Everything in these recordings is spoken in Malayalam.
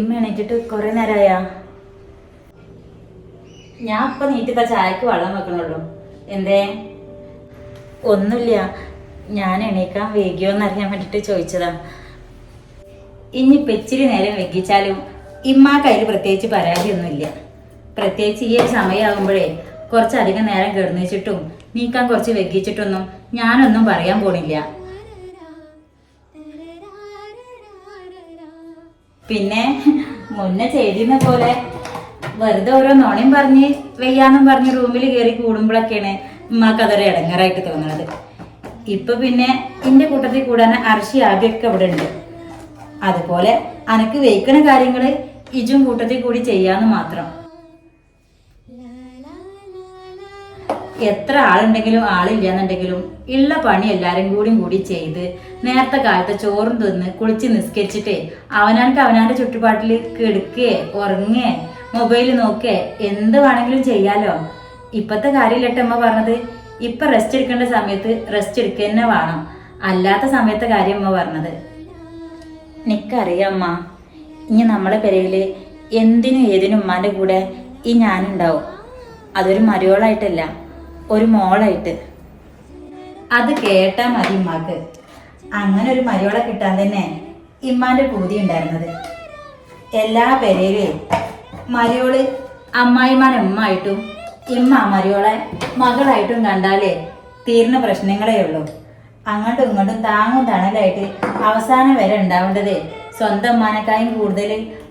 നീറ്റിട്ട് കുറെ നേരമായാ ഞാൻ ഇപ്പൊ നീറ്റിപ്പ ചായക്ക് വെള്ളം വെക്കണുള്ളൂ. എന്തേ? ഒന്നുമില്ല. ഞാൻ എണീക്കാൻ വൈകിയോന്ന് അറിയാൻ വേണ്ടിട്ട് ചോദിച്ചതാ. ഇനി ഇച്ചിരി നേരം വൈകിച്ചാലും ഇമ്മ കയ്യിൽ പ്രത്യേകിച്ച് പരാതിയൊന്നുമില്ല. പ്രത്യേകിച്ച് ഈ ഒരു സമയമാകുമ്പോഴേ കുറച്ചധികം നേരം കിടന്നിച്ചിട്ടും നീക്കാൻ കുറച്ച് വൈകിച്ചിട്ടൊന്നും ഞാനൊന്നും പറയാൻ പോണില്ല. പിന്നെ മുന്നേ ചെയ്തിരുന്ന പോലെ വെറുതെ ഓരോ നോണയും പറഞ്ഞ് വെയ്യാന്നും പറഞ്ഞ് റൂമിൽ കയറി കൂടുമ്പോഴൊക്കെയാണ് ഉമ്മാക്ക് അതൊരു ഇടങ്ങറായിട്ട് തോന്നുന്നത് ഇപ്പൊ പിന്നെ എന്റെ കൂട്ടത്തിൽ കൂടാൻ അർഷി ആദ്യമൊക്കെ അവിടെ ഉണ്ട്. അതുപോലെ അനക്ക് വെയ്ക്കണ കാര്യങ്ങൾ ഇജും കൂട്ടത്തിൽ കൂടി ചെയ്യാന്ന് മാത്രം. എത്ര ആളുണ്ടെങ്കിലും ആളില്ലാന്നുണ്ടെങ്കിലും ഉള്ള പണി എല്ലാരും കൂടിയും കൂടി ചെയ്ത് നേരത്തെ കാലത്തെ ചോറും തിന്ന് കുളിച്ച് നിസ്കരിച്ചിട്ട് അവനാൻക്ക് അവനാന്റെ ചുറ്റുപാട്ടിൽ കിടക്കേ ഉറങ്ങേ മൊബൈൽ നോക്കേ എന്ത് വേണമെങ്കിലും ചെയ്യാലോ. ഇപ്പത്തെ കാര്യമില്ലട്ടമ്മ പറഞ്ഞത്. ഇപ്പൊ റെസ്റ്റ് എടുക്കേണ്ട സമയത്ത് റെസ്റ്റ് എടുക്കുക തന്നെ വേണം. അല്ലാത്ത സമയത്തെ കാര്യം അമ്മ പറഞ്ഞത്. നിക്കറിയാം അമ്മ ഇനി നമ്മളെ പെരയിൽ എന്തിനും ഏതിനും ഉമ്മാന്റെ കൂടെ ഈ ഞാനുണ്ടാവും. അതൊരു മരുവളായിട്ടല്ല ഒരു മോളായിട്ട്. അത് കേട്ടാ മതി മക് അങ്ങനെ ഒരു മരിയോളെ കിട്ടാൻ തന്നെ ഇമ്മാന്റെ പൂതി ഉണ്ടായിരുന്നത്. എല്ലാ പേരെയും മരിയോൾ അമ്മായിമാൻ ഉമ്മായിട്ടും ഇമ്മ മരിയോളെ മകളായിട്ടും കണ്ടാലേ തീർന്ന പ്രശ്നങ്ങളേ ഉള്ളൂ. അങ്ങോട്ടും ഇങ്ങോട്ടും താങ്ങും തണലായിട്ട് അവസാനം വരെ ഉണ്ടാവേണ്ടത് സ്വന്തം അമ്മാനക്കായും കൂടുതൽ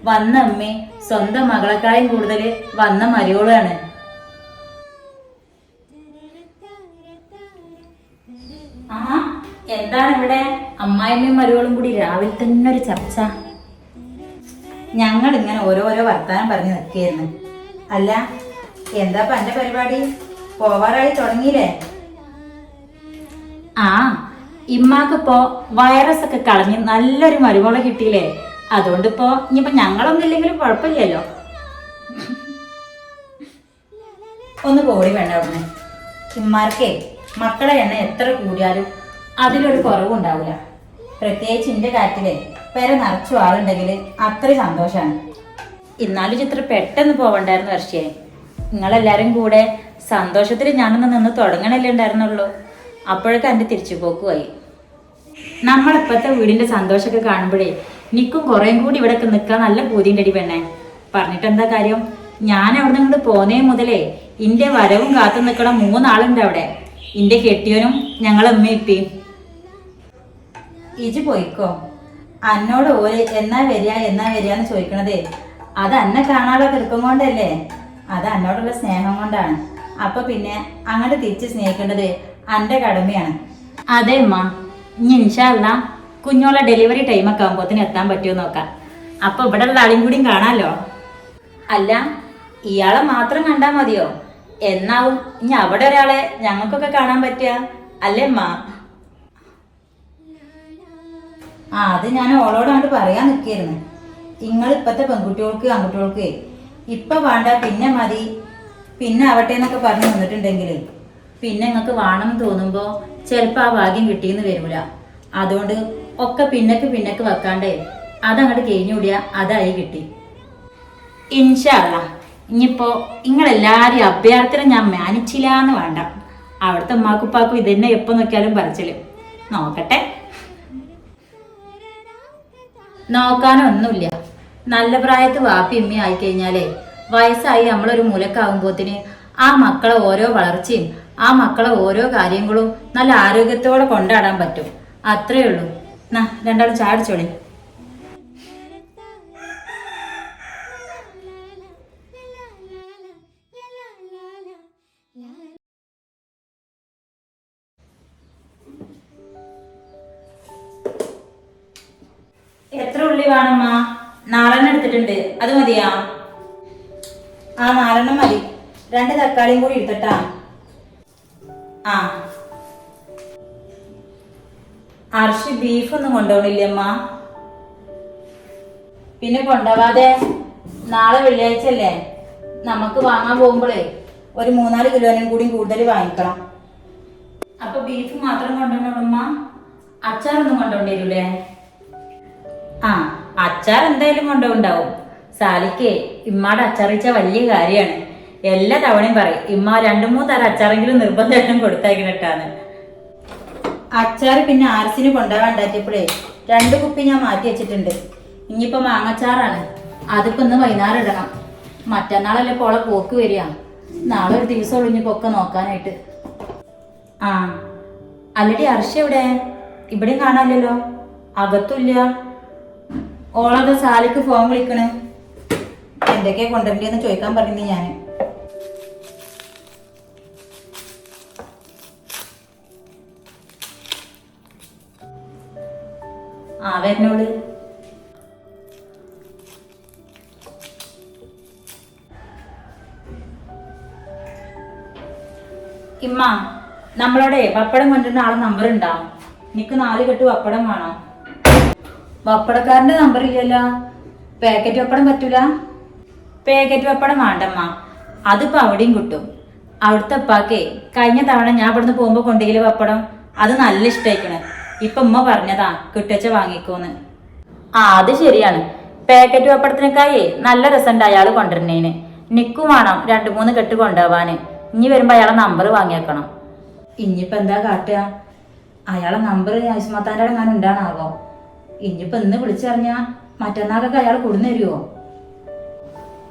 വന്ന അമ്മേ സ്വന്തം മകളെക്കായും കൂടുതൽ വന്ന മരിയോളാണ് എന്താണ് ഇവിടെ അമ്മായിമ്മയും മരുകളും കൂടി രാവിലെ തന്നെ ഒരു ചർച്ച. ഞങ്ങൾ ഇങ്ങനെ ഓരോരോ വർത്താനം പറഞ്ഞു നിൽക്കുകയായിരുന്നു. അല്ല എന്താ എന്റെ പരിപാടി? പോവാറായി തുടങ്ങിയില്ലേ? ആ ഇമ്മാക്കിപ്പോ വൈറസ് ഒക്കെ കളഞ്ഞ് നല്ലൊരു മരുമോളെ കിട്ടിയില്ലേ? അതുകൊണ്ട് ഇപ്പോ ഇനിയിപ്പോ ഞങ്ങളൊന്നും ഇല്ലെങ്കിലും കുഴപ്പമില്ലല്ലോ. ഒന്ന് കോടി വേണ്ട ഉടനെ ഇമ്മാർക്കേ മക്കളെ എണ്ണ എത്ര കൂടിയാലും അതിലൊരു കുറവുണ്ടാവില്ല പ്രത്യേകിച്ച് എന്റെ കാര്യത്തിൽ പേരെ നിറച്ചു ആളുണ്ടെങ്കിൽ അത്രയും സന്തോഷാണ്. ഇന്നാലും ചിത്രം പെട്ടെന്ന് പോവണ്ടായിരുന്നു വർഷയെ നിങ്ങളെല്ലാരും കൂടെ സന്തോഷത്തിൽ ഞാനൊന്ന് നിന്ന് തുടങ്ങണല്ലേ ഉണ്ടായിരുന്നുള്ളൂ. അപ്പോഴൊക്കെ എന്റെ തിരിച്ചു പോക്കുമായി നമ്മളിപ്പോഴത്തെ വീടിന്റെ സന്തോഷമൊക്കെ കാണുമ്പോഴേ നിക്കും കുറേം കൂടി ഇവിടെയൊക്കെ നിൽക്കാൻ നല്ല പൂതിന്റെ അടി പെണ്ണേ. പറഞ്ഞിട്ട് എന്താ കാര്യം? ഞാൻ അവിടെ നിന്ന് പോന്നേ മുതലേ ഇന്റെ വരവും കാത്തു നിൽക്കണ മൂന്നാളുണ്ട് അവിടെ. ഇന്റെ കെട്ടിയവനും ഞങ്ങളമ്മ ഇപ്പിയും ഇജ് പോയിക്കോ? അന്നോട് ഓര് എന്നാ വരിക എന്നാ വരിക എന്ന് ചോദിക്കണതേ. അത് അന്നെ കാണാതെ തീർക്കും കൊണ്ടല്ലേ? അത് അന്നോടുള്ള സ്നേഹം കൊണ്ടാണ്. അപ്പൊ പിന്നെ അങ്ങോട്ട് തിരിച്ച് സ്നേഹിക്കേണ്ടത് അന്റെ കടമയാണ്. അതെ അമ്മ ഇനി ഇൻഷാല്ല കുഞ്ഞോളെ ഡെലിവറി ടൈമൊക്കെ ആകുമ്പോത്തിന് എത്താൻ പറ്റുമോ നോക്കാം. അപ്പൊ ഇവിടെ ഉള്ള ആളും കൂടിയും കാണാലോ അല്ല ഇയാളെ മാത്രം കണ്ടാ മതിയോ? എന്നാവും ഇനി അവിടെ ഒരാളെ ഞങ്ങൾക്കൊക്കെ കാണാൻ പറ്റുക. അല്ലേ അമ്മ ആ അത് ഞാൻ ഓളോട് അങ്ങോട്ട് പറയാൻ നിൽക്കായിരുന്നു നിങ്ങൾ ഇപ്പത്തെ പെൺകുട്ടികൾക്ക് ആൺകുട്ടികൾക്ക് ഇപ്പൊ വേണ്ട പിന്നെ മതി പിന്നെ ആവട്ടെ എന്നൊക്കെ പറഞ്ഞു നിന്നിട്ടുണ്ടെങ്കിൽ പിന്നെ നിങ്ങൾക്ക് വേണം തോന്നുമ്പോൾ ചിലപ്പോൾ ആ ഭാഗ്യം കിട്ടിയെന്ന് വരൂല. അതുകൊണ്ട് ഒക്കെ പിന്നക്ക് പിന്നക്ക് വെക്കാണ്ടേ അതങ്ങോട്ട് കഴിഞ്ഞുകൂടിയ അതായി കിട്ടി. ഇൻഷാല്ല ഇനിയിപ്പോ നിങ്ങളെല്ലാരും അഭ്യർത്ഥന ഞാൻ മാനിച്ചില്ല എന്ന് വേണ്ട. അവിടുത്തെ ഉമ്മാക്കുപ്പാക്കും ഇതന്നെ എപ്പോ നോക്കിയാലും പറിച്ചൽ. നോക്കട്ടെ. നോക്കാനൊന്നുമില്ല. നല്ല പ്രായത്ത് വാപ്പി ഇമ്മി ആയിക്കഴിഞ്ഞാലേ വയസ്സായി നമ്മളൊരു മൂലക്കാവുമ്പോത്തിന് ആ മക്കളെ ഓരോ വളർച്ചയും ആ മക്കളെ ഓരോ കാര്യങ്ങളും നല്ല ആരോഗ്യത്തോടെ കൊണ്ടാടാൻ പറ്റും. അത്രേ ഉള്ളൂ. നാ രണ്ടാളും ചാടിച്ചോളി വേണമ്മ നാലെണ്ണം എടുത്തിട്ടുണ്ട്. അത് മതിയാ. ആ നാലെണ്ണം മതി. രണ്ട് തക്കാളിയും കൂടി എടുത്തിട്ടാ. ആ. അർഷി ബീഫൊന്നും കൊണ്ടുപോകണില്ലേ അമ്മ പിന്നെ കൊണ്ടുപോവാതെ നാളെ വെള്ളിയാഴ്ച അല്ലേ നമുക്ക് വാങ്ങാൻ പോകുമ്പോഴേ ഒരു മൂന്നാൽ കിലോനും കൂടി കൂടുതൽ വാങ്ങിക്കണം. അപ്പൊ ബീഫ് മാത്രം കൊണ്ടുപോകണമ്മ അച്ചാറൊന്നും കൊണ്ടുപോകേണ്ടി ആ. അച്ചാർ എന്തായാലും കൊണ്ടുണ്ടാവും സാലിക്ക് ഇമ്മാടെ അച്ചാറിച്ച വലിയ കാര്യമാണ്. എല്ലാ തവണയും പറയും ഇമ്മ രണ്ടു മൂന്ന് തരം അച്ചാറെങ്കിലും നിർബന്ധമായിട്ടും കൊടുത്തയക്കണട്ടാന്ന്. അച്ചാർ പിന്നെ ആർസിന് കൊണ്ടുപോകാണ്ടാക്കിയപ്പോഴേ രണ്ട് കുപ്പി ഞാൻ മാറ്റി വെച്ചിട്ടുണ്ട്. ഇനിയിപ്പോ മാങ്ങച്ചാറാണ്. അതിപ്പോ ഇന്ന് വൈകുന്നേരം ഇടണം. മറ്റന്നാളല്ലേ പോളെ പോക്ക് വരിക. നാളെ ഒരു ദിവസം ഒഴിഞ്ഞു ഒക്കെ നോക്കാനായിട്ട്. ആ. അല്ലടി അർഷ എവിടെ? ഇവിടെയും കാണാനില്ലല്ലോ. അകത്തുമില്ല ഓളത് സാലിക്ക് ഫോൺ വിളിക്കണ്. എന്തൊക്കെയാ കൊണ്ടുവരണ്ടെന്ന് ചോദിക്കാൻ പറഞ്ഞു ഞാൻ ആ ഇമ്മ നമ്മളോടെ പപ്പടം കൊണ്ടുവരുന്ന ആളെ നമ്പർ ഉണ്ടാവും നിനക്ക് നാല് കെട്ട് പപ്പടം വേണം? പപ്പടക്കാരന്റെ നമ്പർ ഇല്ലല്ലോ. പാക്കറ്റ് വപ്പടം പറ്റൂല? പാക്കറ്റ് വപ്പടം വേണ്ടമ്മ. അതിപ്പോ അവിടെയും കിട്ടും. അവിടുത്തെ ഉപ്പാക്കേ കഴിഞ്ഞ തവണ ഞാൻ ഇവിടുന്ന് പോകുമ്പോ കൊണ്ടെങ്കിൽ പപ്പടം അത് നല്ല ഇഷ്ടമായിക്കണ് ഇപ്പൊ ഉമ്മ പറഞ്ഞതാ കിട്ടച്ച വാങ്ങിക്കോന്ന്. ആ അത് ശരിയാണ്. പാക്കറ്റ് പപ്പടത്തിനേക്കായി നല്ല രസമുണ്ട് അയാൾ കൊണ്ടുവരുന്നേന് നിക്കും വേണം രണ്ടു മൂന്ന് കെട്ട് കൊണ്ടുപോവാന്. ഇനി വരുമ്പോ അയാളെ നമ്പർ വാങ്ങിയേക്കണം. ഇനിയിപ്പോ എന്താ കാട്ടുക? അയാളെ നമ്പർ ഐസ്മത്താന്റെ അവിടെ ഞാൻ ഉണ്ടാണാവോ? ഇനിയിപ്പോ ഇന്ന് വിളിച്ചറിഞ്ഞാ മറ്റന്നാളൊക്കെ അയാൾ കൊടുന്നു തരുമോ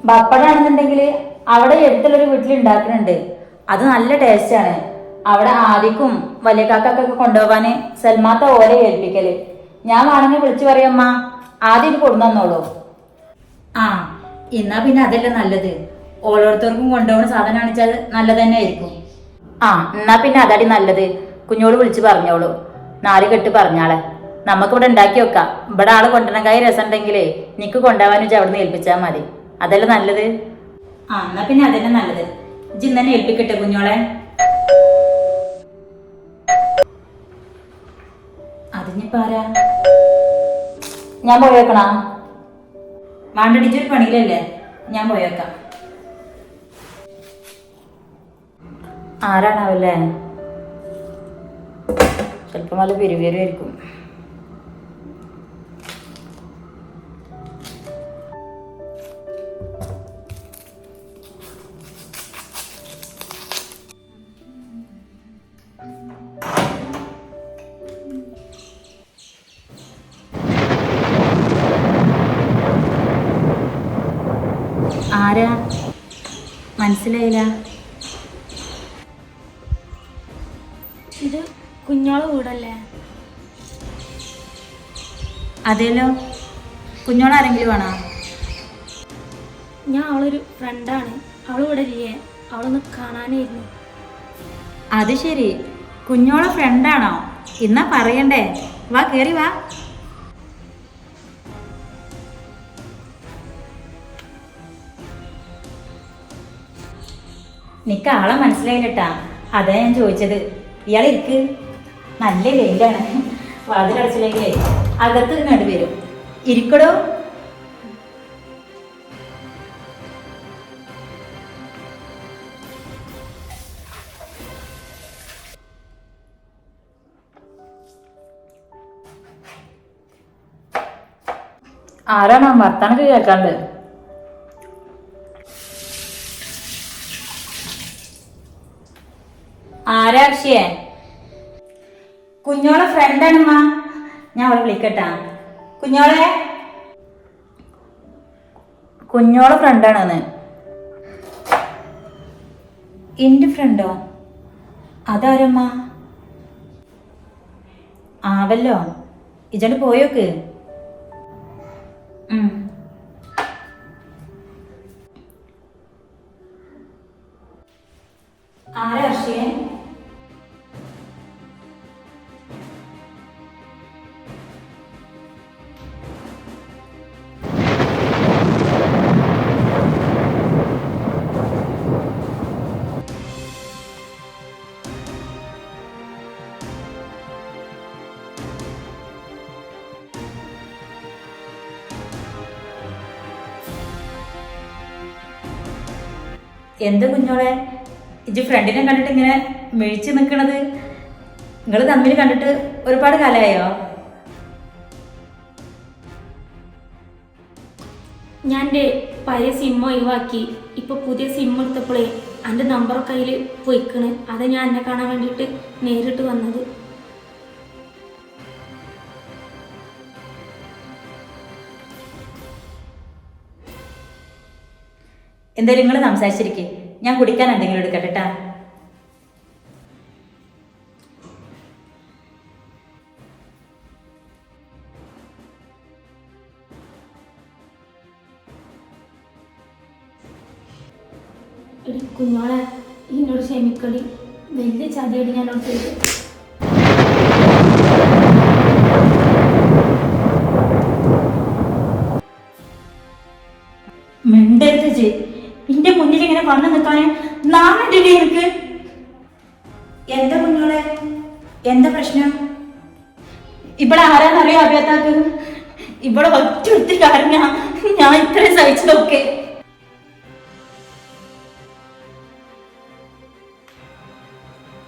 പപ്പടാണെന്നുണ്ടെങ്കിൽ അവിടെ എടുത്തുള്ളൊരു വീട്ടിൽ ഉണ്ടാക്കുന്നുണ്ട് അത് നല്ല ടേസ്റ്റാണ്. അവിടെ ആദിക്കും വലിയ കാക്കൊക്കെ കൊണ്ടുപോകാന് സൽമാത്ത ഓലെ ഏൽപ്പിക്കൽ. ഞാൻ വേണമെങ്കിൽ വിളിച്ചു പറയമ്മ ആദ്യം ഇത് കൊടുന്നോളൂ ആ എന്നാ പിന്നെ അതല്ല നല്ലത്. ഓരോരുത്തർക്കും കൊണ്ടുപോകുന്ന സാധനം ആണെച്ചാൽ നല്ലത് തന്നെ ആയിരിക്കും. ആ എന്നാ പിന്നെ അതടി നല്ലത്. കുഞ്ഞോട് വിളിച്ചു പറഞ്ഞോളൂ. നാല് കെട്ട് പറഞ്ഞാളെ. നമുക്ക് ഇവിടെ ഉണ്ടാക്കി വെക്കാം. ഇവിടെ ആൾ കൊണ്ടുവരണക്കായി രസം ഉണ്ടെങ്കിലേ നിക്ക് കൊണ്ടുപോകാൻ വെച്ചാൽ അവിടെ നിന്ന് ഏൽപ്പിച്ചാൽ മതി. അതല്ലേ നല്ലത്? ആ എന്നാ പിന്നെ അതന്നെ നല്ലത്. ഇജ്ജ് തന്നെ ഏൽപ്പിക്കട്ടെ കുഞ്ഞോളെ. പോയി ഞാൻ പോയേക്കണാ വാണ്ടടിച്ചൊരു പണിയിലല്ലേ? ഞാൻ പോയേക്കാം ആരാണാവല്ലേ? ചിലപ്പം നല്ല പെരുവേരുമായിരിക്കും മനസ്സിലായില്ല. ഇത് കുഞ്ഞോളെ വീടല്ലേ? അതേലോ. കുഞ്ഞോളാരെങ്കിലും ആണോ ഞാൻ അവളൊരു ഫ്രണ്ടാണ് അവൾ ഇവിടെ ഇല്ലേ? അവളൊന്ന് കാണാനായിരുന്നു. അത് ശരി. കുഞ്ഞോളെ ഫ്രണ്ടാണോ എന്നാ പറയണ്ടേ. വാ കേറി വാ. നിക്ക് ആളെ മനസ്സിലായില്ലട്ടാ. അതാ ഞാൻ ചോദിച്ചത്. ഇയാൾ ഇരിക്ക് നല്ല വെയിലാണ്. വാതിലടച്ചില്ലെങ്കിലേ അകത്ത് നടു വരും. ഇരിക്കടോ. ആരാണ് ആ വർത്താനൊക്കെ കേൾക്കാണ്ട്. ആരാ അക്ഷയേ കുഞ്ഞോളെ ഫ്രണ്ടാണമ്മ ഞാൻ അവളെ വിളിക്കട്ടാ. കുഞ്ഞോളെ? കുഞ്ഞോളെ ഫ്രണ്ടാണെന്ന് എന്റെ ഫ്രണ്ടോ അതാരമ്മ? ആവല്ലോ. ഇജണ്ട് പോയോക്ക്. ആരാ അർഷിയെ എന്ത് കുഞ്ഞോളെ? ഇജ് ഫ്രണ്ടിനെ കണ്ടിട്ട് ഇങ്ങനെ മിഴിച്ച് നിൽക്കണത് നിങ്ങൾ തമ്മിൽ കണ്ടിട്ട് ഒരുപാട് കാലമായോ? ഞാൻ എന്റെ പഴയ സിം ഒഴിവാക്കി. ഇപ്പോൾ പുതിയ സിം എടുത്തപ്പോഴേ എന്റെ നമ്പർ കയ്യിൽ പോയിക്കണ്. അത് ഞാൻ എന്നെ കാണാൻ വേണ്ടിയിട്ട് നേരിട്ട് വന്നത്. എന്തായാലും നിങ്ങൾ സംസാരിച്ചിരിക്കേ. ഞാൻ കുടിക്കാൻ എന്തെങ്കിലും എടുക്കട്ടെ കേട്ടാ കുഞ്ഞോളെ കുഞ്ഞോളെ എന്നോട് വലിയ ചതിയടി ഞാനോട് ചെയ്തു. വന്നു നിൽക്കാന്? നാണല്ലേ എനിക്ക് എന്താ കുഞ്ഞോളെ എന്താ പ്രശ്നം? ഇവിടെ ആരാന്നറിയോ അറിയാത്താക്ക് ഇവിടെ ഒറ്റ കാരണ ഞാൻ ഇത്രയും സഹിച്ചതൊക്കെ.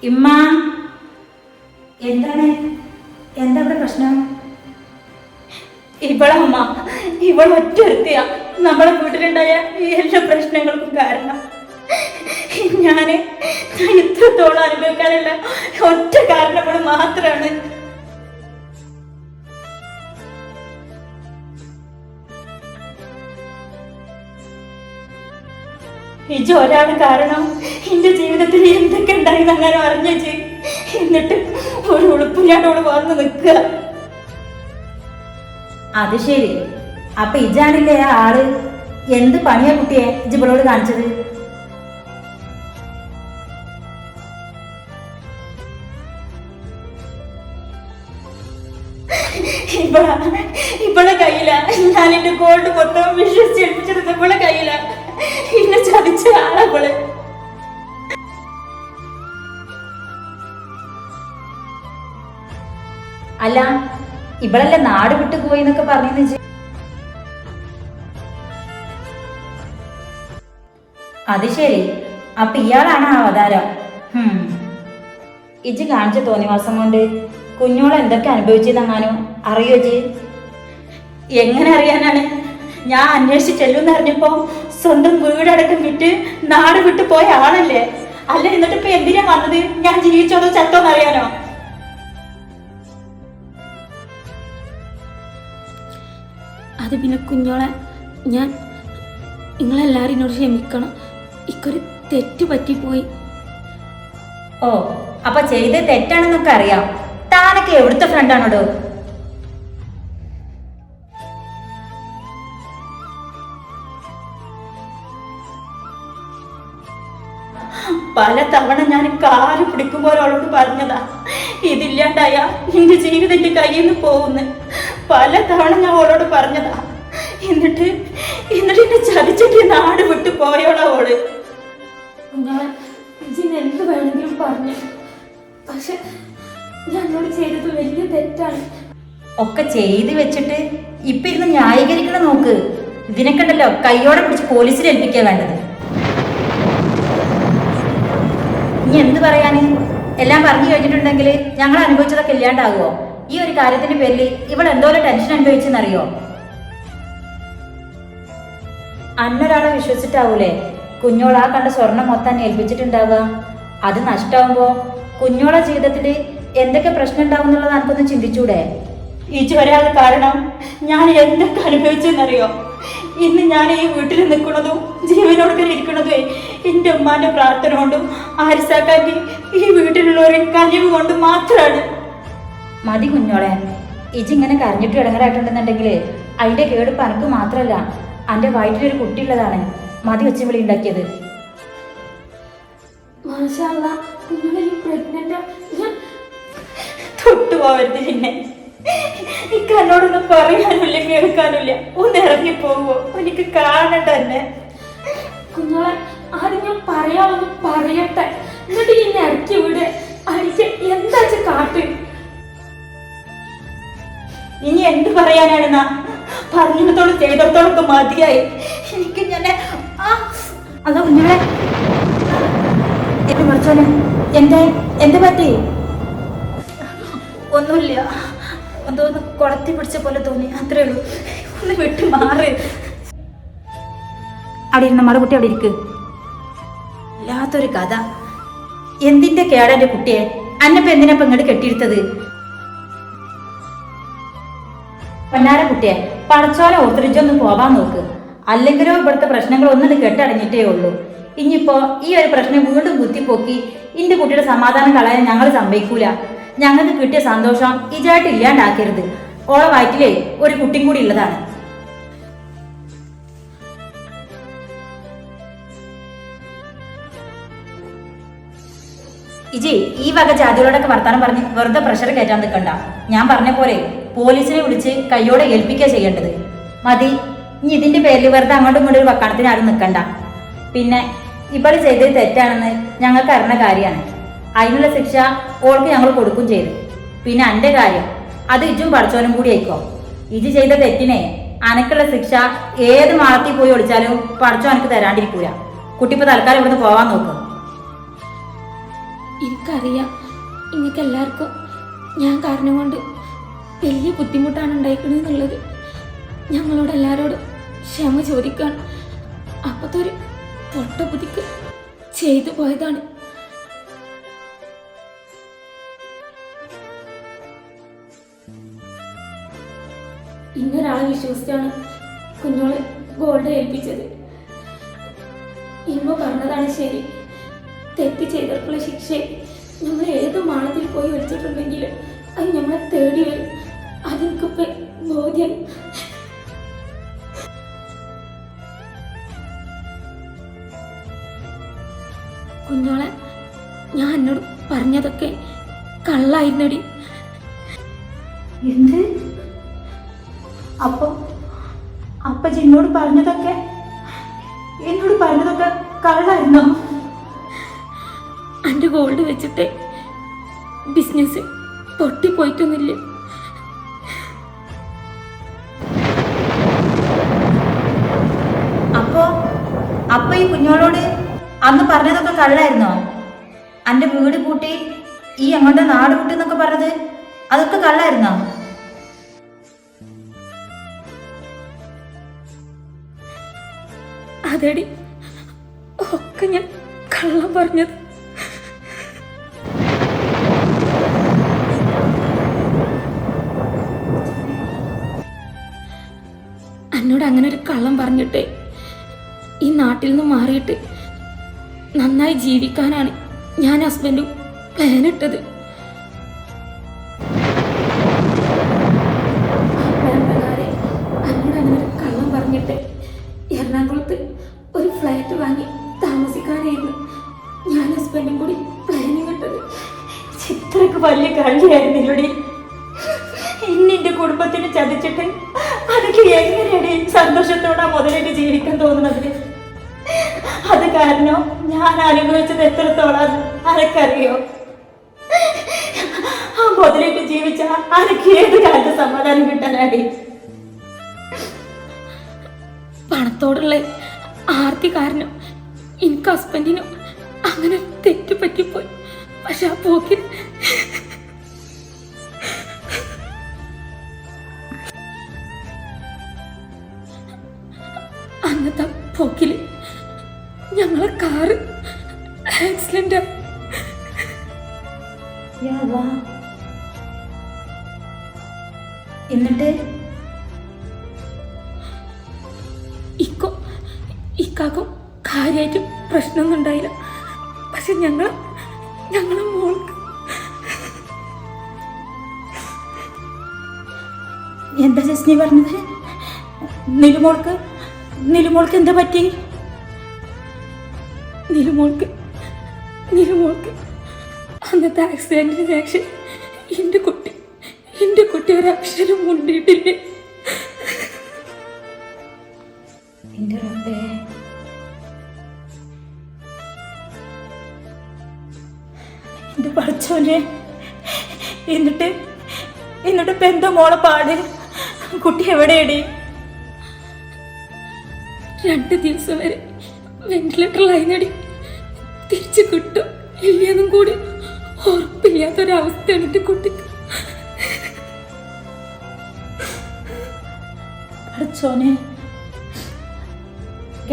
ഇമ്മ എന്താണ്? എന്താ ഇവിടെ പ്രശ്നം? ഇവളമ്മ അമ്മ ഒറ്റ ഒരുത്തിയാ. നമ്മളെ വീട്ടിലുണ്ടായ എല്ലാ പ്രശ്നങ്ങൾക്കും കാരണം. ഞാൻ ഇത്രത്തോളം അനുഭവിക്കാനുള്ള ഒറ്റ കാരണങ്ങൾ മാത്രമാണ് ഇജ് ഒരാൾ കാരണം എന്റെ ജീവിതത്തിൽ എന്തൊക്കെ ഉണ്ടായി അങ്ങനെ അറിഞ്ഞേച്ച് എന്നിട്ട് ഒരു ഉളുപ്പില്ലാണ്ടോട് വന്ന് നിൽക്കുക. അത് ശരി. അപ്പൊ ഇജാണില്ലേ ആ ആൾ? എന്ത് പണിയാ കുട്ടിയെ ഇജ് ഇവളോട് കാണിച്ചത്? അല്ല ഇവളല്ലേ നാട് വിട്ടു പോയി എന്നൊക്കെ പറഞ്ഞു അത് ശരി. അപ്പൊ ഇയാളാണ് ആ അവതാരം. ഇജ്ജ് ഇജ് കാണിച്ച തോന്നിവാസം കൊണ്ട് കുഞ്ഞോളെ എന്തൊക്കെ അനുഭവിച്ചെന്നെങ്ങാനോ അറിയോ ജി? എങ്ങനെ അറിയാനാണ്? ഞാൻ അന്വേഷിച്ച് ചെല്ലുമെന്ന് അറിഞ്ഞപ്പോ സ്വന്തം വീടടക്കം വിട്ട് നാട് വിട്ടു പോയ ആളല്ലേ? അല്ല എന്നിട്ട് ഇപ്പൊ എന്തിനാ വന്നത്? ഞാൻ ജീവിച്ചോതോ ചത്തോന്ന് അത് പിന്നെ കുഞ്ഞോളെ ഞാൻ നിങ്ങളെല്ലാവരും എന്നോട് ക്ഷമിക്കണം. ഇക്കൊരു തെറ്റ് പറ്റിപ്പോയി. ഓ അപ്പൊ ചെയ്ത് തെറ്റാണെന്നൊക്കെ അറിയാം. താനൊക്കെ എവിടുത്തെ ഫ്രണ്ടാണോടോ പല തവണ ഞാൻ കാൽ പിടിക്കുമ്പോൾ അവളോട് പറഞ്ഞതാ ഇതില്ലാണ്ടായ നിന്റെ ജീവിതത്തിന്റെ കയ്യിൽ നിന്ന് പോകുന്നു. പല തവണ ഞാൻ അവളോട് പറഞ്ഞതാ. എന്നിട്ട് എന്നിട്ട് എന്നെ ചതിച്ചിട്ട് നാട് വിട്ട് പോയോളാ അവൾ എന്ത് വേണമെങ്കിലും പറഞ്ഞു. പക്ഷെ ഞാൻ എന്നോട് ചെയ്തത് വലിയ തെറ്റാണ്. ഒക്കെ ചെയ്ത് വെച്ചിട്ട് ഇപ്പൊ ഇരുന്ന് ന്യായീകരിക്കണം നോക്ക്. ഇതിനൊക്കെ ഉണ്ടല്ലോ കൈയോടെ പിടിച്ച് പോലീസിൽ ഏൽപ്പിക്കുക വേണ്ടത്. ഇനി എന്ത് പറയാന്? എല്ലാം പറഞ്ഞു കഴിഞ്ഞിട്ടുണ്ടെങ്കിൽ ഞങ്ങൾ അനുഭവിച്ചതൊക്കെ ഇല്ലാണ്ടാകുമോ ഈ ഒരു കാര്യത്തിന്റെ പേരിൽ ഇവൾ എന്തോരം ടെൻഷൻ അനുഭവിച്ചെന്നറിയോ? അന്നൊരാളെ വിശ്വസിച്ചിട്ടാവൂലേ? കുഞ്ഞോള ആ കണ്ട സ്വർണം മൊത്തം ഏൽപ്പിച്ചിട്ടുണ്ടാവുക. അത് നഷ്ടാവുമ്പോ കുഞ്ഞോളെ ജീവിതത്തിൽ എന്തൊക്കെ പ്രശ്നം ഉണ്ടാവും എന്നുള്ളത് എനിക്കൊന്ന് ചിന്തിച്ചൂടെ? ഈച്ചു വരാതെ കാരണം ഞാൻ എന്തൊക്കെ അനുഭവിച്ചെന്നറിയോ? ഇന്ന് ഞാൻ ഈ വീട്ടിൽ നിൽക്കുന്നതും ജീവനോടൊക്കെ ഇരിക്കുന്നതും എന്റെ ഉമ്മാന്റെ പ്രാർത്ഥന കൊണ്ടും ആരിസാക്കാന്റെ ഈ വീട്ടിലുള്ളവരെ കനിവ് കൊണ്ടും മാത്രമാണ് മതി കുഞ്ഞോളെ. ഇജിങ്ങനെ കരഞ്ഞിട്ട് ഇടങ്ങാറായിട്ടുണ്ടെന്നുണ്ടെങ്കിൽ അതിന്റെ കേട് പറക്ക് മാത്രമല്ല എന്റെ വയറ്റിലൊരു കുട്ടിയുള്ളതാണ്. മതി വെച്ച് വിളി ഉണ്ടാക്കിയത്. തൊട്ടു പോവരുത് പിന്നെ. എനിക്ക് എന്നോടൊന്നും പറയാനുമില്ല കേൾക്കാനുമില്ല ഒന്ന് ഇറങ്ങി പോവോ. എനിക്ക് കാണണ്ട തന്നെ കുഞ്ഞോളെ ആദ്യം ഞാൻ പറയാമെന്ന് പറയട്ടെ. എന്നിട്ട് ഇന്നെ ഇറക്കി വിട്. അടിക്ക് എന്താ കാട്ട്? ഇനി എന്ത് പറയാനാണെന്ന? പറഞ്ഞിടത്തോളം ചെയ്തിടത്തോളം ഒക്കെ മതിയായി. എനിക്ക് ഞാൻ അതോ കുഞ്ഞുങ്ങളെ. എന്റെ മറിച്ചോനെ എന്താ എന്താ പറ്റി? ഒന്നുമില്ല. എന്തോ ഒന്ന് കുളത്തി പിടിച്ച പോലെ തോന്നി. അത്രേ ഉള്ളൂ. ഒന്ന് വിട്ട് മാറി. അവിടെ ഇരുന്ന മറുകുട്ടി കുട്ടി അവിടെ ഇരിക്ക്. വല്ലാത്തൊരു കഥ. എന്തിന്റെ കേടാ എന്റെ കുട്ടിയെ? അന്നപ്പ എന്തിനപ്പം ഇങ്ങോട്ട് കെട്ടിയെടുത്തത്? പൊന്നാര കുട്ടിയെ പടച്ചോല ഒത്തിരിച്ചൊന്ന് പോവാൻ നോക്ക്. അല്ലെങ്കിലോ ഇവിടുത്തെ പ്രശ്നങ്ങൾ ഒന്നും കെട്ടടഞ്ഞിട്ടേ ഉള്ളൂ. ഇനിയിപ്പോ ഈ ഒരു പ്രശ്നം വീണ്ടും കുത്തിപ്പോക്കി ഇന്റെ കുട്ടിയുടെ സമാധാനം കളയാൻ ഞങ്ങൾ സമ്മതിക്കൂല. ഞങ്ങൾക്ക് കിട്ടിയ സന്തോഷം ഇജായിട്ട് ഇല്ലാണ്ടാക്കരുത്. ഓളെ വയറ്റിലേ ഒരു കുട്ടിയും കൂടി ഉള്ളതാണ്. ഇജി ഈ വക ജാതികളോടൊക്കെ വർത്താനം പറഞ്ഞ് വെറുതെ പ്രഷർ കയറ്റാൻ നിൽക്കണ്ട ഞാൻ പറഞ്ഞ പോലെ പോലീസിനെ വിളിച്ച് കയ്യോടെ ഏൽപ്പിക്കുക ചെയ്യേണ്ടത്. മതി. ഇനി ഇതിന്റെ പേരിൽ വെറുതെ അങ്ങോട്ടും ഇങ്ങോട്ടും ഒരു വക്കാണത്തിന് ആരും നിൽക്കണ്ട പിന്നെ ഇപ്പോൾ ചെയ്തത് തെറ്റാണെന്ന് ഞങ്ങൾക്ക് അറിഞ്ഞ കാര്യമാണ്. അതിനുള്ള ശിക്ഷ ഓൾക്ക് ഞങ്ങൾ കൊടുക്കും ചെയ്തു. പിന്നെ എന്റെ കാര്യം. അത് ഇജും പഠിച്ചോനും കൂടി ആയിക്കോ. ഇജ് ചെയ്ത തെറ്റിനെ അനക്കുള്ള ശിക്ഷ ഏത് മാളത്തിൽ പോയി ഒളിച്ചാലും പഠിച്ചോ അനക്ക് തരാണ്ടിരിക്കൂല. കുട്ടി ഇപ്പൊ തൽക്കാലം ഇവിടുന്ന് പോവാൻ നോക്കും. എനിക്കറിയാം. നിങ്ങൾക്ക് എല്ലാവർക്കും ഞാൻ കാരണം കൊണ്ട് വലിയ ബുദ്ധിമുട്ടാണ് ഉണ്ടായിക്കണെന്നുള്ളത് ഞങ്ങളോട് എല്ലാവരോടും ക്ഷമ ചോദിക്കാൻ അപ്പത്തെ ഒരു പൊട്ട ബുദ്ധിക്ക് ചെയ്തു പോയതാണ്. ഇന്നൊരാളെ വിശ്വസിച്ചാണ് കുഞ്ഞോളെ ഗോൾഡ് ഏൽപ്പിച്ചത്. ഇമ്മ പറഞ്ഞതാണ് ശരി. തെറ്റ് ചെയ്തവർക്കുള്ള ശിക്ഷ നമ്മൾ ഏത് മാളത്തിൽ പോയി വെച്ചിട്ടുണ്ടെങ്കിലും അത് നമ്മളെ തേടി വരും. അതെനിക്കിപ്പോ ബോധ്യം. കുഞ്ഞോളെ ഞാൻ എന്നോട് പറഞ്ഞതൊക്കെ കള്ളായിരുന്നടി. എന്ത്? അപ്പൊ അപ്പച്ചി എന്നോട് പറഞ്ഞതൊക്കെ എന്നോട് പറഞ്ഞതൊക്കെ കള്ളായിരുന്നോ? എന്റെ ഗോൾഡ് വെച്ചിട്ട് ബിസിനസ് പൊട്ടിപ്പോയിട്ടൊന്നുമില്ല. അന്ന് പറഞ്ഞതൊക്കെ കള്ളായിരുന്നോ? അന്റെ വീട് കൂട്ടി ഈ അങ്ങോട്ട് നാട് കൂട്ടി എന്നൊക്കെ പറഞ്ഞത് അതൊക്കെ കള്ളായിരുന്നോ? അതടി ഒക്കെ ഞാൻ കള്ളം പറഞ്ഞത്. എന്നോട് അങ്ങനെ ഒരു കള്ളം പറഞ്ഞിട്ട് ഈ നാട്ടിൽ നിന്ന് മാറിയിട്ട് നന്നായി ജീവിക്കാനാണ് ഞാൻ ഹസ്ബൻഡും പ്ലാൻ ഇട്ടത് എറണാകുളത്ത് ഒരു ഫ്ലാറ്റ് വാങ്ങി താമസിക്കാനായിരുന്നു ഞാൻ ഹസ്ബൻഡും കൂടി പ്ലാനിങ് ഇട്ടത്. ചിത്രക്ക് വലിയ കള്ളിയായിരുന്നില്ലടി അനുഭവിച്ചത് എത്രത്തോളം ആരൊക്കറിയോ ആ മുതലിട്ട് ജീവിച്ച ആരൊക്കെ ഏത് കാലത്ത് സമാധാനം കിട്ടാനാടി? പണത്തോടുള്ള ആർത്തി കാരണം എനിക്ക് ഹസ്ബൻഡിനും അങ്ങനെ തെറ്റ് പറ്റിപ്പോയി പക്ഷെ ആ പോക്കിന് അന്നത്തെ പോക്കിൽ ഞങ്ങളെ കാറ് ആക്സിഡന്റ്. എന്നിട്ട്? ഇക്കോ ഇക്കാക്കും കാര്യമായിട്ട് പ്രശ്നമൊന്നും ഉണ്ടായില്ല പക്ഷെ ഞങ്ങൾ ഞങ്ങളെ മോൾക്ക്. എന്താ ജസ്നി പറഞ്ഞത്? നിലുമോൾക്ക് നിലുമോൾക്ക് എന്താ പറ്റി? നിരുമോൾക്ക് നിരുമോൾക്ക് അന്നത്തെ ആക്സിഡന്റിന് ശേഷം എന്റെ കുട്ടി എന്റെ കുട്ടി ഒരു അക്ഷരം മുണ്ടിയിട്ടില്ല എന്റെ റബ്ബേ. പഠിച്ചോനെ എന്നിട്ട് എന്നിട്ട് ഇപ്പൊ എന്താ മോളെ പാട്? കുട്ടി എവിടെയടി? രണ്ട് ദിവസം വരെ വെന്റിലേറ്ററിലായി നടി തിരിച്ചു കിട്ടും. ഇല്ലെന്നും കൂടി ഉറപ്പില്ലാത്തൊരവസ്ഥയാണ് എന്റെ കുട്ടിക്ക്. എന്തൊക്കെ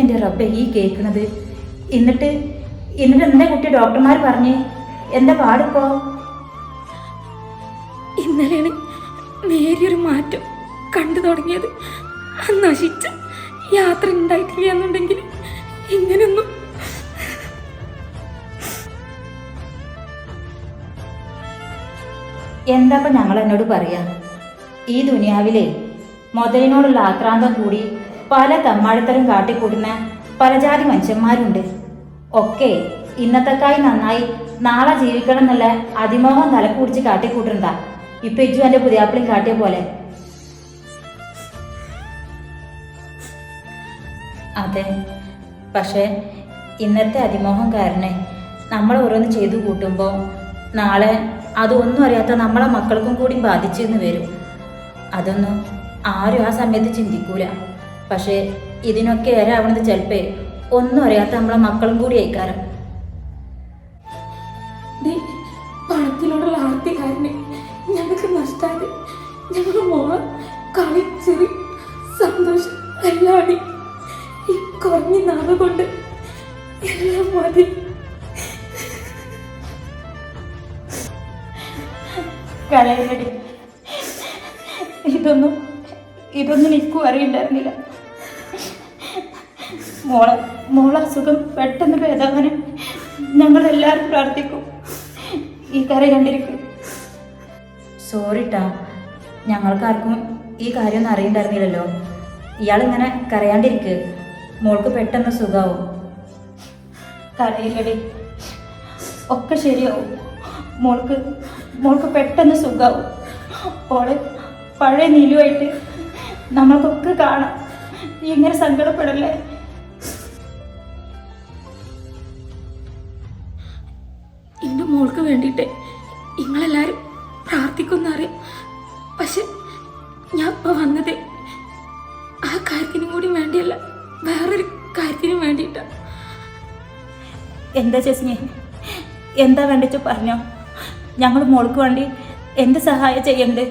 എന്റെ റബ്ബെ ഈ കേൾക്കണത് എന്നിട്ട് എന്നിട്ട് എന്താ കുട്ടി ഡോക്ടർമാർ പറഞ്ഞേ? എന്താ പാടിപ്പോ? ഇന്നലെയാണ് നേരിയൊരു മാറ്റം കണ്ടു തുടങ്ങിയത്. നശിച്ച യാത്ര ഉണ്ടായിട്ടില്ല എന്നുണ്ടെങ്കിൽ ഇങ്ങനെയൊന്നും എന്താ ഞങ്ങൾ എന്നോട് പറയാ? ഈ ദുനിയാവിലെ മുതലിനോടുള്ള ആക്രാന്തം കൂടി പല തമ്മാടിത്തരം കാട്ടിക്കൂട്ടുന്ന പലജാതി മനുഷ്യന്മാരുണ്ട്. ഒക്കെ ഇന്നത്തെക്കായി നന്നായി നാളെ ജീവിക്കണം എന്നുള്ള അതിമോഹം തലക്കുടിച്ച് കാട്ടിക്കൂട്ടണ്ട ഇപ്പൊ ഇജു എന്റെ പുതിയാപ്പിളിയും കാട്ടിയ പോലെ. അതെ പക്ഷേ ഇന്നത്തെ അതിമോഹം കാരണം നമ്മൾ ഓരോന്ന് ചെയ്തു കൂട്ടുമ്പോൾ നാളെ അതൊന്നും അറിയാത്ത നമ്മളെ മക്കൾക്കും കൂടി ബാധിച്ചെന്ന് വരും. അതൊന്നും ആരും ആ സമയത്ത് ചിന്തിക്കൂല. പക്ഷേ ഇതിനൊക്കെ ഏരാവണത് ചിലപ്പേ ഒന്നും അറിയാത്ത നമ്മളെ മക്കളും കൂടി അയക്കാരം മോളെ മോളെ അസുഖം പെട്ടെന്ന് ഭേദാവാനും ഞങ്ങളെല്ലാവരും പ്രാർത്ഥിക്കും. ഈ കറി കണ്ടിരിക്കും. സോറിട്ടാ ഞങ്ങൾക്കാർക്കും ഈ കാര്യമൊന്നും അറിയണ്ടായിരുന്നില്ലല്ലോ. ഇയാളിങ്ങനെ കരയാണ്ടിരിക്ക്. മോൾക്ക് പെട്ടെന്ന് സുഖാവും. കരയില്ലടി. ഒക്കെ ശരിയാവും. മോൾക്ക് മോൾക്ക് പെട്ടെന്ന് സുഖാവും. ഓളെ പഴയ നിലുവായിട്ട് നമ്മൾക്കൊക്കെ കാണാം. നീ ഇങ്ങനെ സങ്കടപ്പെടല്ലേ? വേണ്ടിയിട്ട്. നിങ്ങളെല്ലാവരും പ്രാർത്ഥിക്കുന്നറിയാം പക്ഷെ ഞാൻ ഇപ്പോൾ വന്നത് ആ കാര്യത്തിനും കൂടി വേണ്ടിയല്ല വേറൊരു കാര്യത്തിനും വേണ്ടിയിട്ടാണ് എന്താ ചേച്ചി എന്താ വേണ്ടിച്ച് പറഞ്ഞോ? ഞങ്ങൾ മോൾക്ക് വേണ്ടി എന്ത് സഹായം ചെയ്യണ്ട്?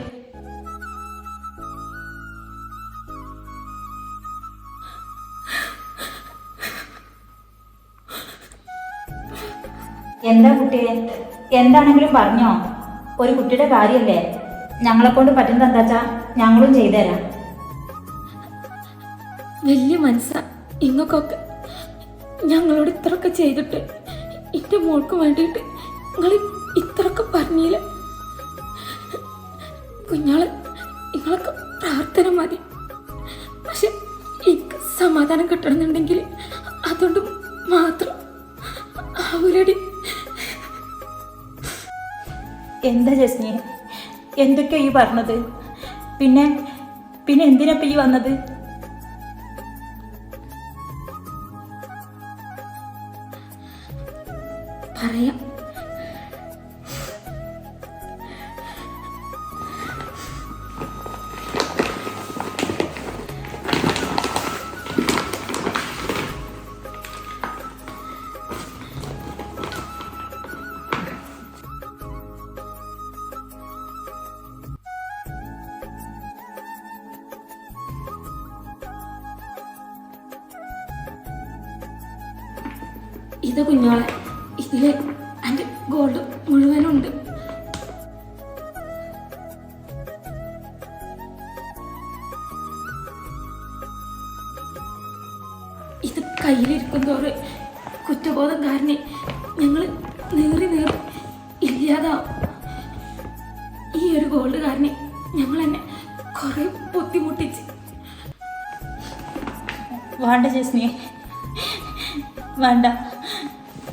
എന്താ കുട്ടിയെ? എന്താണെങ്കിലും പറഞ്ഞോ. ഒരു കുട്ടിയുടെ കാര്യമല്ലേ ഞങ്ങളെ കൊണ്ട് പറ്റുന്നത് എന്താ വെച്ചാ ഞങ്ങളും ചെയ്തുതരാം. വലിയ മനസ്സാ. ഇങ്ങക്കൊക്കെ ഞങ്ങളോട് ഇത്രയൊക്കെ ചെയ്തിട്ട് എന്റെ മോൾക്ക് വേണ്ടിയിട്ട് നിങ്ങൾ ഇത്രയൊക്കെ പറഞ്ഞില്ല. കുഞ്ഞാൾ നിങ്ങളൊക്കെ പ്രാർത്ഥന മതി. പക്ഷെ എനിക്ക് സമാധാനം കിട്ടണമെന്നുണ്ടെങ്കിൽ എന്താ ജസ്നിയെ എന്തൊക്കെയാണ് ഈ പറഞ്ഞത്? പിന്നെ പിന്നെ എന്തിനാ ഈ വന്നത്?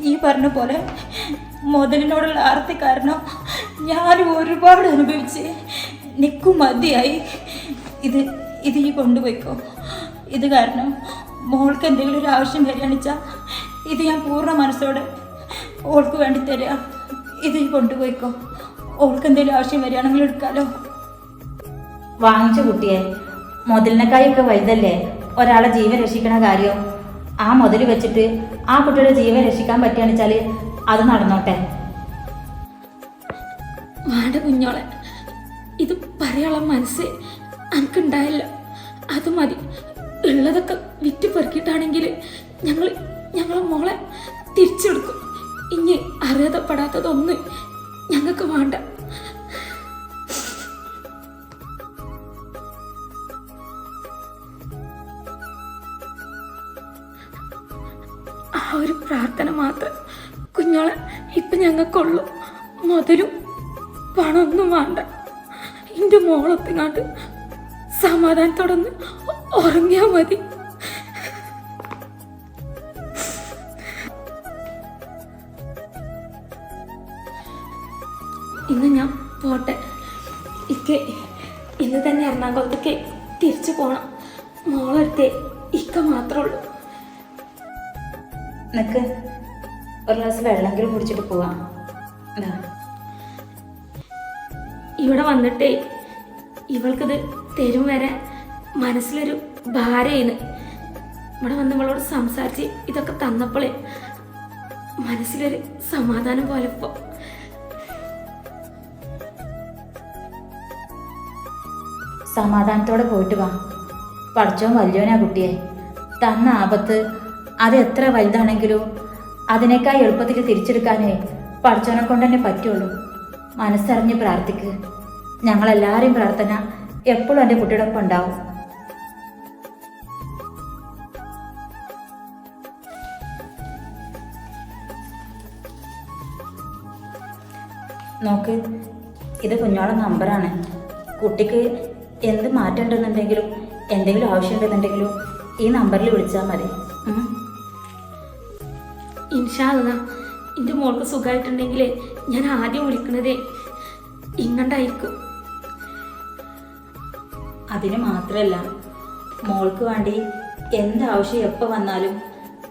ഈ പറഞ്ഞ പോലെ മുതലിനോടുള്ള ആർത്തി കാരണം ഞാൻ ഒരുപാട് അനുഭവിച്ച്. നിൽക്കും മതിയായി. ഇത് ഇത് ഈ കൊണ്ടുപോയിക്കോ. ഇത് കാരണം മോൾക്ക് എന്തെങ്കിലും ഒരു ആവശ്യം പരിഗണിച്ചാൽ ഇത് ഞാൻ പൂർണ മനസ്സോടെ ഓൾക്ക് വേണ്ടി തരാം. ഇത് ഈ കൊണ്ടുപോയിക്കോ. ഓൾക്ക് എന്തെങ്കിലും ആവശ്യം വരികയാണെങ്കിൽ എടുക്കാലോ. വാങ്ങിച്ച കുട്ടിയെ. മുതലിനെക്കായൊക്കെ വലുതല്ലേ? ഒരാളെ ജീവൻ രക്ഷിക്കണ കാര്യം ആ മുതൽ വെച്ചിട്ട് ആ കുട്ടിയുടെ ജീവൻ രക്ഷിക്കാൻ പറ്റുകയാണെന്ന് വെച്ചാൽ അത് നടന്നോട്ടെ. വേണ്ട കുഞ്ഞോളെ ഇത് പറയാനുള്ള മനസ്സ് എനിക്കുണ്ടായില്ല അത് മതി. ഉള്ളതൊക്കെ വിറ്റ് പെറുക്കിയിട്ടാണെങ്കിൽ ഞങ്ങൾ ഞങ്ങളെ മോളെ തിരിച്ചെടുക്കും. ഇനി അറിയാതപ്പെടാത്തതൊന്നും ഞങ്ങൾക്ക് വേണ്ട. ഒരു പ്രാർത്ഥന മാത്രം. കുഞ്ഞോളെ ഇപ്പൊ ഞങ്ങൾക്കുള്ളൂ. മുതലും പണമൊന്നും വേണ്ട. എന്റെ സമാധാനം സമാധാനത്തോടൊന്ന് ഉറങ്ങിയാൽ മതി. ഇന്ന് ഞാൻ പോട്ടെ. ഇക്ക് ഇന്ന് തന്നെ എറണാകുളത്തേക്ക് തിരിച്ചു പോണം. മോളടുത്തേ ഇക്ക മാത്രമേ ഉള്ളൂ. നിക്ക് ഒരു ഗ്ലാസ് വെള്ളമെങ്കിലും കുടിച്ചിട്ട് പോവാം. ഇവിടെ വന്നിട്ടേ ഇവൾക്കിത് തരും വരെ മനസ്സിലൊരു ഭാരയാണ് ഇവിടെ വന്ന് ഇവളോട് സംസാരിച്ച് ഇതൊക്കെ തന്നപ്പോളേ മനസ്സിലൊരു സമാധാനം പോലെ ഇപ്പോൾ സമാധാനത്തോടെ പോയിട്ട് വാ. പഠിച്ചോ വലിയവനാ കുട്ടിയെ. തന്ന ആപത്ത് അത് എത്ര വലുതാണെങ്കിലും അതിനേക്കാൾ എളുപ്പത്തിൽ തിരിച്ചെടുക്കാനേ പഠിച്ചവനെ കൊണ്ട് തന്നെ പറ്റുള്ളൂ. മനസ്സറിഞ്ഞ് പ്രാർത്ഥിക്ക്. ഞങ്ങളെല്ലാവരെയും പ്രാർത്ഥന എപ്പോഴും എന്റെ കുട്ടിയോടൊപ്പം ഉണ്ടാവും. നോക്ക് ഇത് കുഞ്ഞോളെ നമ്പറാണ്. കുട്ടിക്ക് എന്ത് മാറ്റം ഉണ്ടെന്നുണ്ടെങ്കിലും എന്തെങ്കിലും ആവശ്യമുണ്ടെന്നുണ്ടെങ്കിലും ഈ നമ്പറിൽ വിളിച്ചാൽ മതി. ഇൻഷാല്ല എന്റെ മോൾക്ക് സുഖമായിട്ടുണ്ടെങ്കിൽ ഞാൻ ആദ്യം വിളിക്കണതേ. ഇങ്ങണ്ടായിരിക്കും. അതിന് മാത്രമല്ല മോൾക്ക് വേണ്ടി എന്താവശ്യം എപ്പോൾ വന്നാലും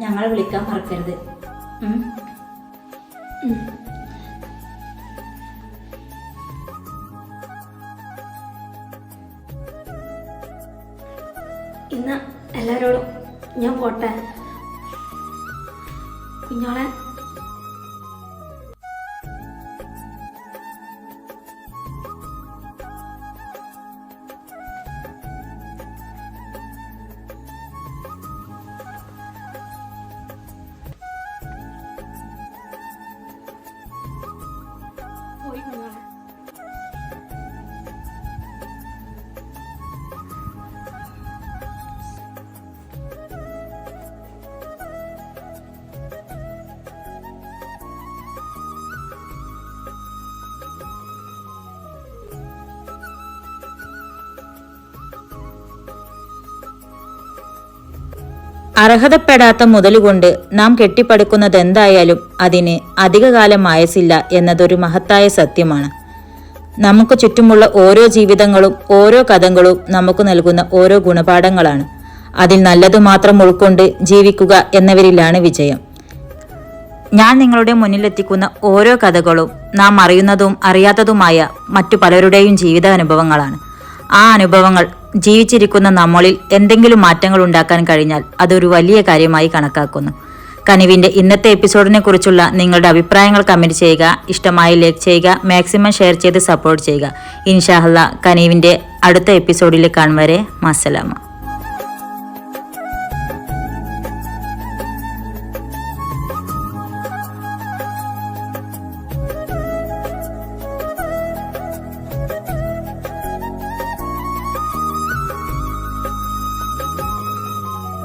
ഞങ്ങളെ വിളിക്കാൻ മറക്കരുത്. ഇന്ന് എല്ലാവരോടും ഞാൻ പോട്ടെ. കുഞ്ഞോളെ പോയി അർഹതപ്പെടാത്ത മുതലുകൊണ്ട് നാം കെട്ടിപ്പടുക്കുന്നതെന്തായാലും അതിന് അധികകാലം ആയസില്ല എന്നതൊരു മഹത്തായ സത്യമാണ്. നമുക്ക് ചുറ്റുമുള്ള ഓരോ ജീവിതങ്ങളും ഓരോ കഥകളും നമുക്ക് നൽകുന്ന ഓരോ ഗുണപാഠങ്ങളാണ്. അതിൽ നല്ലത് മാത്രം ഉൾക്കൊണ്ട് ജീവിക്കുക എന്നവരിലാണ് വിജയം. ഞാൻ നിങ്ങളുടെ മുന്നിലെത്തിക്കുന്ന ഓരോ കഥകളും നാം അറിയുന്നതും അറിയാത്തതുമായ മറ്റു പലരുടെയും ജീവിത അനുഭവങ്ങളാണ്. ആ അനുഭവങ്ങൾ ജീവിച്ചിരിക്കുന്ന നമ്മളിൽ എന്തെങ്കിലും മാറ്റങ്ങൾ ഉണ്ടാക്കാൻ കഴിഞ്ഞാൽ അതൊരു വലിയ കാര്യമായി കണക്കാക്കുന്നു. കനിവിന്റെ ഇന്നത്തെ എപ്പിസോഡിനെ കുറിച്ചുള്ള നിങ്ങളുടെ അഭിപ്രായങ്ങൾ കമന്റ് ചെയ്യുക ഇഷ്ടമായി ലൈക്ക് ചെയ്യുക മാക്സിമം ഷെയർ ചെയ്ത് സപ്പോർട്ട് ചെയ്യുക. ഇൻഷാഹല്ല കനീവിന്റെ അടുത്ത എപ്പിസോഡിൽ കാണും വരെ. മസലാമ.